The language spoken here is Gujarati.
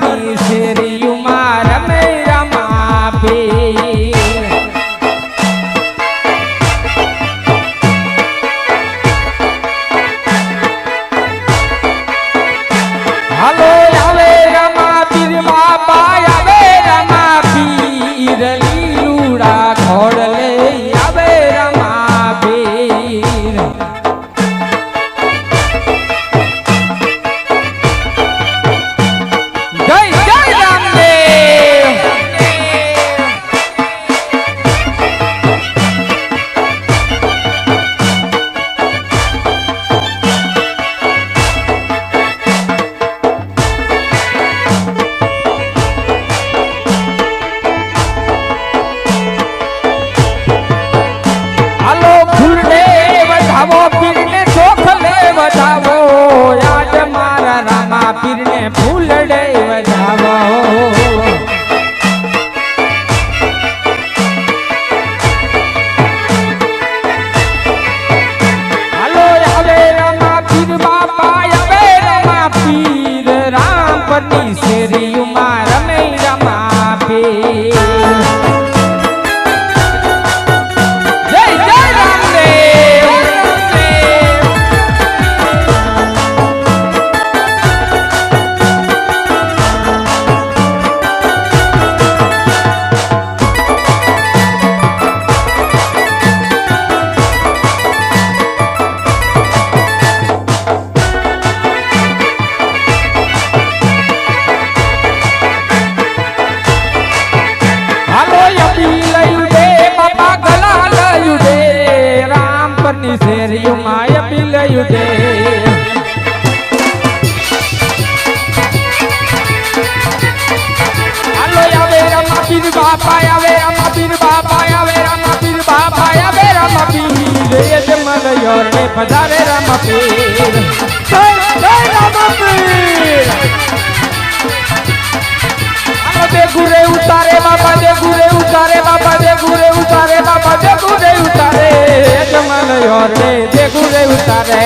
રાની શેરીયુમાં રમે રમાપી વધાવો રામ પરની શેરીઓમાં યપી લયું દે હાલો આવે રામા પીર બાપા આવે રામા પીર બાપા આવે રામા બાપા આવે રામા પીર રે જમલ યોર ને પધારે રામા પીર